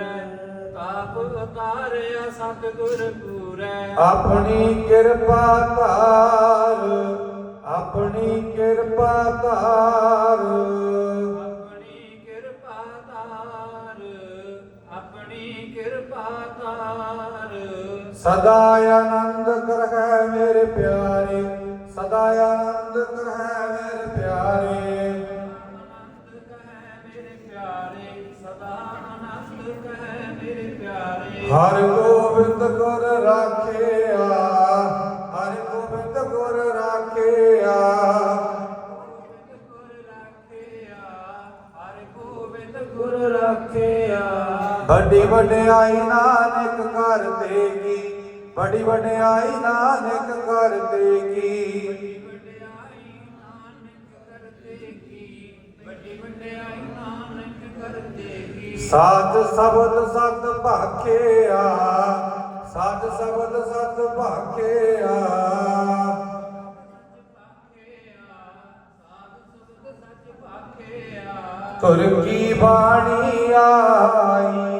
ਪੂਰੈ ਤਾਪ ਉਤਾਰਿਆ ਸਤਿਗੁਰ ਪੂਰੈ। ਆਪਣੀ ਕਿਰਪਾ ਧਾਰ ਆਪਣੀ ਕਿਰਪਾ ਧਾਰ। ਆਪਣੀ ਕਿਰਪਾ ਧਾਰ ਆਪਣੀ ਕਿਰਪਾ ਧਾਰ। ਸਦਾ ਆਨੰਦ ਕਰਹਿ ਮੇਰੇ ਪਿਆਰੇ ਸਦਾ ਆਨੰਦ ਕਰਹਿ ਮੇਰੇ ਪਿਆਰੇ। ਹਰ ਗੋਬਿੰਦ ਗੁਰ ਰਾਖਿਆ ਹਰ ਗੋਬਿੰਦ ਗੁਰ ਰਾਖਿਆ। ਵੱਡੀ ਵਡਿਆਈ ਨਾਨਕ ਕਰ ਦੇਗੀ ਬੜੀ ਵਡਿਆਈ ਨਾਨਕ ਕਰ ਦੇਗੀ। ਵਡਿਆਈ ਨਾਨਕ ਕਰਤੇ ਕੀ ਵੱਡੀ ਵਡਿਆਈ ਨਾਨਕ ਸਾਧ ਸ਼ਬਦ ਸਤ ਭਾਖਿਆ ਸਾਧ ਸ਼ਬਦ ਸਤ ਭਾਖਿਆ। ਤੁਰ ਕੀ ਬਾਣੀ ਆਈ?